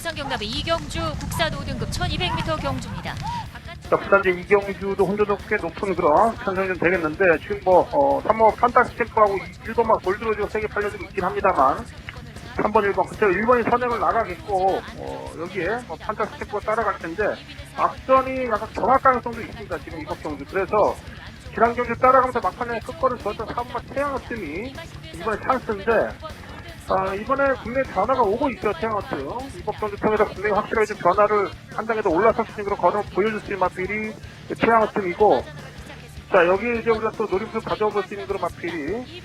부산 경남의 이경주 국산 5등급 1200m 경주입니다. 자, 부산제 이경주도 혼자도 꽤 높은 그런 편성이 좀 되겠는데 지금 뭐 어, 3번 판타스템프하고 1번만 골드로즈가 세게 팔려지고 있긴 합니다만 3번 1번 그때 1번이 선행을 나가겠고 어, 여기에 뭐 판타스템프가 따라갈 텐데 앞선이 약간 정확 가능성도 있습니다 지금 이번 경주 그래서 지난 경주 따라가면서 막판에 끝거를 줬던 3번 태양어뜸이 이번에 찬스인데 아, 이번에 국내 변화가 오고 있죠, 태양어트. 이번 경주 통해서 국내에 확실하게 좀 변화를 한 단계 더 올라설 수 있는 그런 걸음 보여줄 수 있는 마필이 태양어트이고, 자, 여기 이제 우리가 또 노림수 가져볼 수 있는 그런 마필이,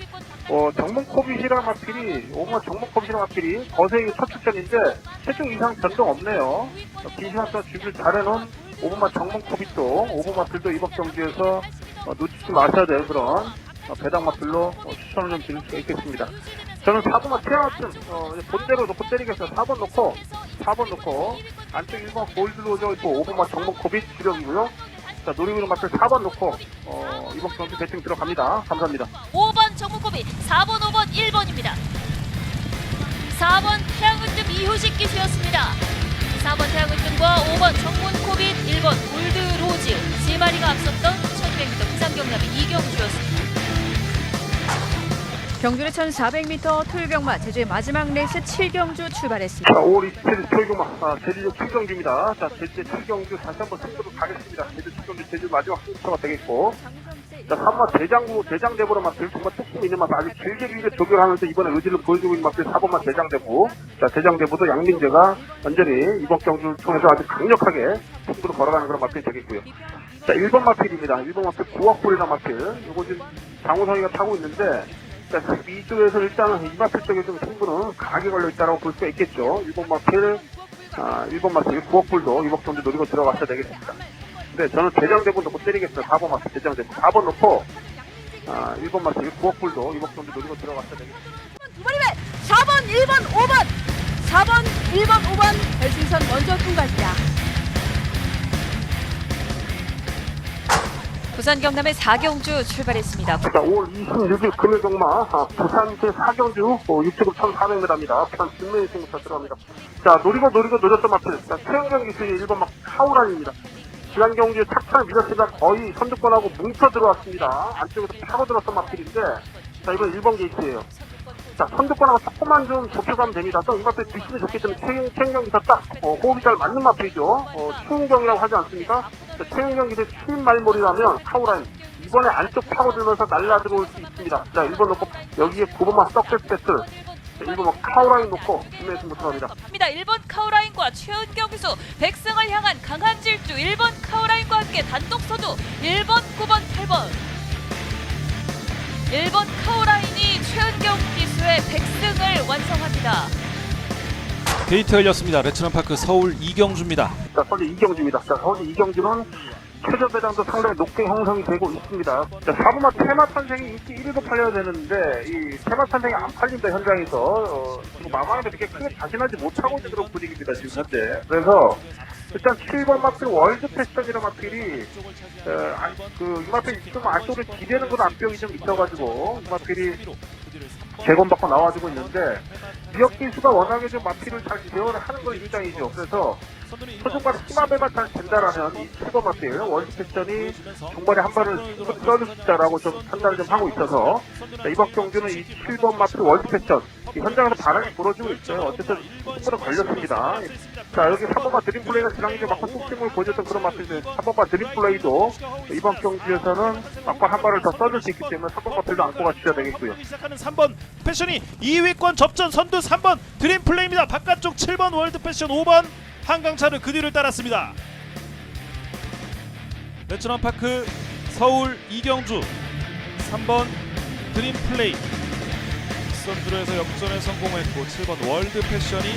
어, 정문코빗이랑 마필이, 오마 정문코빗이랑 마필이 거세의 첫 출전인데, 체중 이상 변동 없네요. 어, 긴 시간 동안 준비를 잘해놓은 오버마 정문코빗도, 오버마 필도 이번 경기에서 어, 놓치지 마셔야 될 그런 어, 배당 마필로 어, 추천을 좀 드릴 수가 있겠습니다. 저는 4번만 태양어튼 어, 본대로 놓고 때리겠어요. 4번 놓고 4번 놓고 안쪽 1번 골드로저 있고 5번만 정문 코빗 주력이고요. 자 노리고는 맞춰 4번 놓고 어, 이번 경기 배팅 들어갑니다. 감사합니다. 5번 정문고비, 4번, 5번, 1번입니다. 4번 태양은뜸 이효식 기수였습니다. 4번 태양은뜸과 5번 정문코빗, 1번 골드로즈 세 마리 경주는 1400m 토요병마 제주의 마지막 레이스 7경주 출발했습니다. 자 5월 27일 토요일마 아, 제주 7경주입니다. 자 제주 7경주 다시 한번 승부로 가겠습니다. 제주 7경주 제주 마지막 승부가 되겠고 자 3번 대장부 대장대부로 맡을 정말 뚝심 있는 맛 아주 길게 길게 조결하면서 이번에 의지를 보여주고 있는 맛을 4번만 대장대부 자 대장대부도 양민재가 완전히 이번 경주를 통해서 아주 강력하게 승부로 걸어가는 그런 맛이 되겠고요. 자 1번 마필입니다. 1번 마필 구악골이나 마필 이거 지금 장호성이가 타고 있는데 자, 12조에서 일단은 이 마필 쪽에 좀 승부는 강하게 걸려 있다고 볼 수가 있겠죠. 1번 마필, 아, 1번 마필, 9억 불도 이번 경주 노리고 들어갔어야 되겠습니다. 근데 저는 대장대부 놓고 때리겠어요. 4번 마필, 대장대부. 4번 놓고, 아, 1번 마필, 9억 불도 이번 경주 노리고 들어갔어야 되겠습니다. 두 번이면 4번, 1번, 5번, 4번, 1번, 5번 결승선 먼저 통과합니다. 부산 경남의 4경주 출발했습니다. 자, 5월 26일 금요 경마, 아, 부산 제4경주, 어, 6급 1,400m입니다. 부산 진메이승부터 들어갑니다. 자, 노리고 노리고 노렸던 마필. 자, 최영경 기수의 1번 막 카우란입니다. 지난 경주에 착착 밀었으다 거의 선두권하고 뭉쳐 들어왔습니다. 안쪽에서 파고 들었던 마필인데, 자, 이번 1번 게이트예요 자, 선두권하고 조금만 좀 좁혀가면 됩니다. 또 이 마필 뒷심이 좋기 때문에 최영, 최영경 기사 딱, 어, 호흡이 잘 맞는 마필이죠. 어, 최영경이라고 하지 않습니까? 자, 최영경 기사 추인 말몰이라면 카우란. 이번에 안쪽 파고들면서 날라 들어올 수 있습니다. 자, 1번 놓고 여기에 9번만 석세스 패스. 자, 1번 뭐 카우라인 놓고 김혜승 부터 갑니다. 입니다. 1번 카우라인과 최은경 기수 백승을 향한 강한 질주 1번 카우라인과 함께 단독 서두 1번, 9번, 8번 1번 카우라인이 최은경 기수의 백승을 완성합니다. 게이트 열렸습니다. 레츠넌파크 서울 이경주입니다. 자, 서울대 이경주입니다. 자, 서울대 이경주는 최저 배당도 상당히 높게 형성이 되고 있습니다. 자, 사부마 테마 탄생이 인기 1위로 팔려야 되는데, 이 테마 탄생이 안 팔린다, 현장에서. 어, 마감하는데 그렇게 크게 자신하지 못하고 있는 그런 분위기입니다, 지금 현재. 그래서, 일단 7번 마필 월드 패스터이라는 마필이, 어, 안, 그, 이 마필이 좀 안쪽으로 기대는 그런 안병이 좀 있어가지고, 이 마필이 재건받고 나와주고 있는데, 미역 기수가 워낙에 좀 마필을 잘 대응을 하는 건 유장이죠. 그래서, 표정과 심화배만 잘 된다라면 이 7번 마필 월드 패션이 중반에 한 발을 써줄 수 있다라고 좀 판단을 좀 하고 있어서 자, 이번 경주는 이 7번 마필 월드 패션 이 현장에서 바람이 불어주고 있어요. 어쨌든 승부는 걸렸습니다. 자 여기 3번마 드림 플레이가 지난주에 막판 뚝심을 보여줬던 그런 마필들 3번마 드림 플레이도 이번 경주에서는 막판 한 발을 더 써줄 수 있기 때문에 3번 마필도 안고 가 주셔야 되겠고요. 시작하는 3번 패션이 2위권 접전 선두 3번 드림 플레이입니다. 바깥쪽 7번 월드 패션 5번 한강차를 그 뒤를 따랐습니다. 레츠넌파크 서울 이경주 3번 드림 플레이 선두로에서 역전에 성공했고 7번 월드 패션이